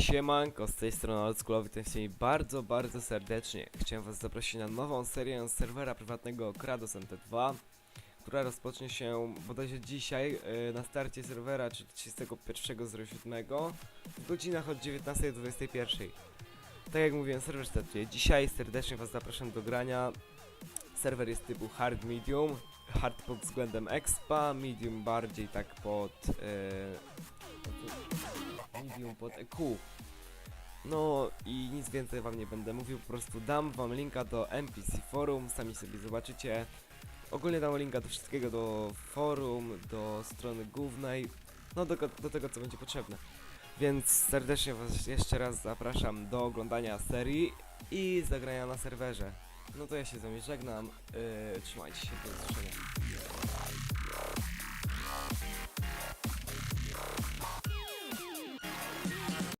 Siemanko, z tej strony Oldschoolowy, ten mi bardzo, bardzo serdecznie. Chciałem was zaprosić na nową serię serwera prywatnego Kratos MT2, która rozpocznie się bodajże dzisiaj yy, na starcie serwera, czyli 31.07 w godzinach od 19 do 21. Tak jak mówiłem, serwer startuje dzisiaj, serdecznie was zapraszam do grania. Serwer jest typu hard medium, hard pod względem expa, medium bardziej tak pod... Yy, medium pod EQ. No i nic więcej wam nie będę mówił, po prostu dam wam linka do NPC Forum, sami sobie zobaczycie. Ogólnie dam linka do wszystkiego, do forum, do strony głównej, no do, do tego co będzie potrzebne. Więc serdecznie was jeszcze raz zapraszam do oglądania serii i zagrania na serwerze. No to ja się z wami żegnam, yy, trzymajcie się, do usłyszenia.